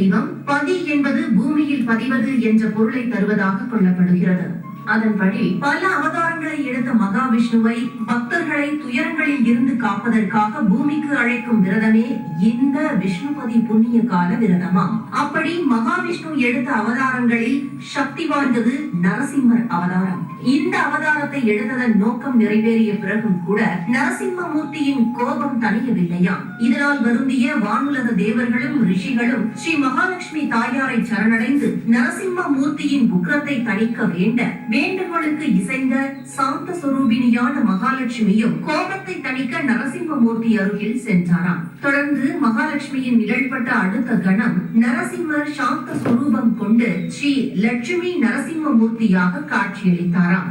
தெய்வம் பதி என்பது பூமியில் பதிவது என்ற பொருளை தருவதாக கொள்ளப்படுகிறது. அதன்படி பல அவதாரங்களை எடுத்த மகாவிஷ்ணுவை பக்தர்களை துயரங்களில் இருந்து காப்பதற்காக பூமிக்கு அழைக்கும் விரதமே இந்த விஷ்ணுபதி புண்ணிய கால விரதமாம் அப்படி மகாவிஷ்ணு எடுத்த அவதாரங்களில் சக்தி வாய்ந்தது நரசிம்மர் அவதாரம். இந்த அவதாரத்தை எடுத்ததன் நோக்கம் நிறைவேறிய பிறகும் கூட நரசிம்ம மூர்த்தியின் கோபம் தனியவில்லையாம் இதனால் வருந்திய வானுலக தேவர்களும் ரிஷிகளும் ஸ்ரீ மகாலட்சுமி தாயாரை சரணடைந்து நரசிம்ம மூர்த்தியின் உக்ரத்தை தணிக்க வேண்ட வேண்டுகோளுக்கு இசைந்த சாந்த சொரூபிணியான மகாலட்சுமியும் கோபத்தை தணிக்க நரசிம்மமூர்த்தி அருகில் சென்றாராம். தொடர்ந்து மகாலட்சுமியின் நிழல்பட்ட அடுத்த கணம் நரசிம்மர் சாந்த சுரூபம் கொண்டு ஸ்ரீ லட்சுமி நரசிம்மமூர்த்தியாக காட்சியளித்தாராம்.